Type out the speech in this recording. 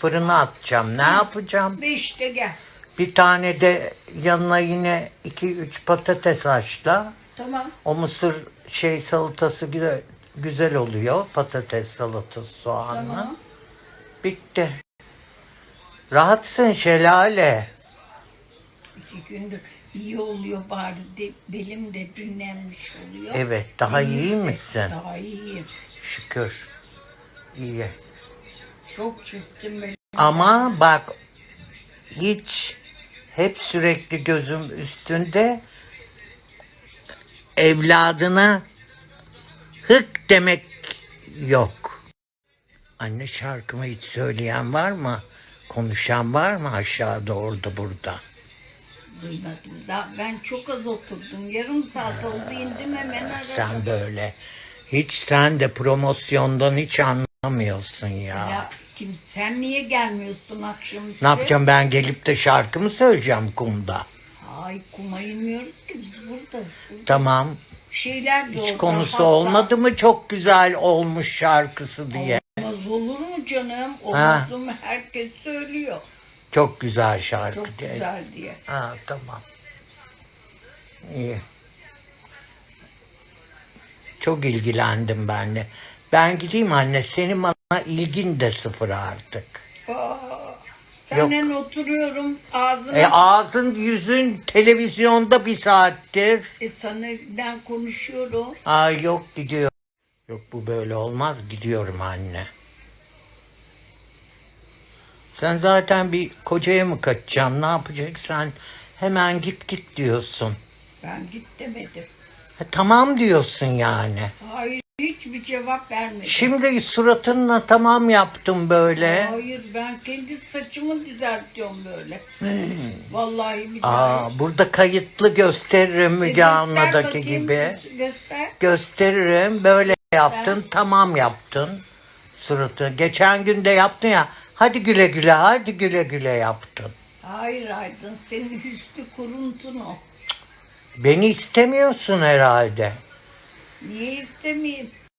fırına atacağım. Ne yapacağım? Ve işte gel. Bir tane de yanına yine 2-3 patates haşla. Tamam. O mısır şey salatası güzel, güzel oluyor. Patates salatası soğanlı. Tamam. Bitti. Rahatsın şelale. İki gündür iyi oluyor bari de, belim de dinlenmiş oluyor. Evet daha iyi İyi, misin? Daha iyiyim. Şükür. İyi. Çok çektim. Ama bak hiç hep sürekli gözüm üstünde evladına hık demek yok. Anne şarkımı hiç söyleyen var mı? Konuşan var mı aşağıda orada burada? Duymadım. Daha ben çok az oturdum. Yarım saat oldu indim hemen aradım. Sen böyle hiç sen de promosyondan hiç anlamıyorsun ya. Ya kim sen niye gelmiyorsun akşamüstü? Ne yapacağım ben gelip de şarkı mı söyleyeceğim kumda? Ay kuma inmiyoruz ki biz burada. Tamam. Şeyler de Hiç orada konusu fazla. olmadı mı çok güzel olmuş şarkısı diye. Olmaz olur mu canım? Ha. Olmaz mı? Herkes söylüyor. Çok güzel şarkı Çok diye. güzel diye. Ha tamam. İyi. Çok ilgilendim ben de. Ben gideyim anne senin bana ilgin de sıfır artık. Aa, senden oturuyorum ağzına. E ağzın yüzün televizyonda bir saattir. E, sana ben konuşuyorum. Aa yok gidiyor. Yok bu böyle olmaz gidiyorum anne. Sen zaten bir kocaya mı kaçacaksın ne yapacaksın? Hemen git git diyorsun. Ben git demedim. E, tamam diyorsun yani. Hayır hiçbir cevap vermedim. Şimdi suratınla tamam yaptım böyle. Hayır ben kendi saçımı düzeltiyorum böyle. Vallahi bir. Aa, burada kayıtlı gösteririm Müge Anlı'daki gibi. Göster. Gösteririm. Böyle yaptın, tamam yaptın. Suratı. Geçen gün de yaptın ya. Hadi güle güle, hadi güle güle yaptın. Hayır Aydın senin hüsnü kuruntun o. Beni istemiyorsun herhalde. Niye istemeyeyim?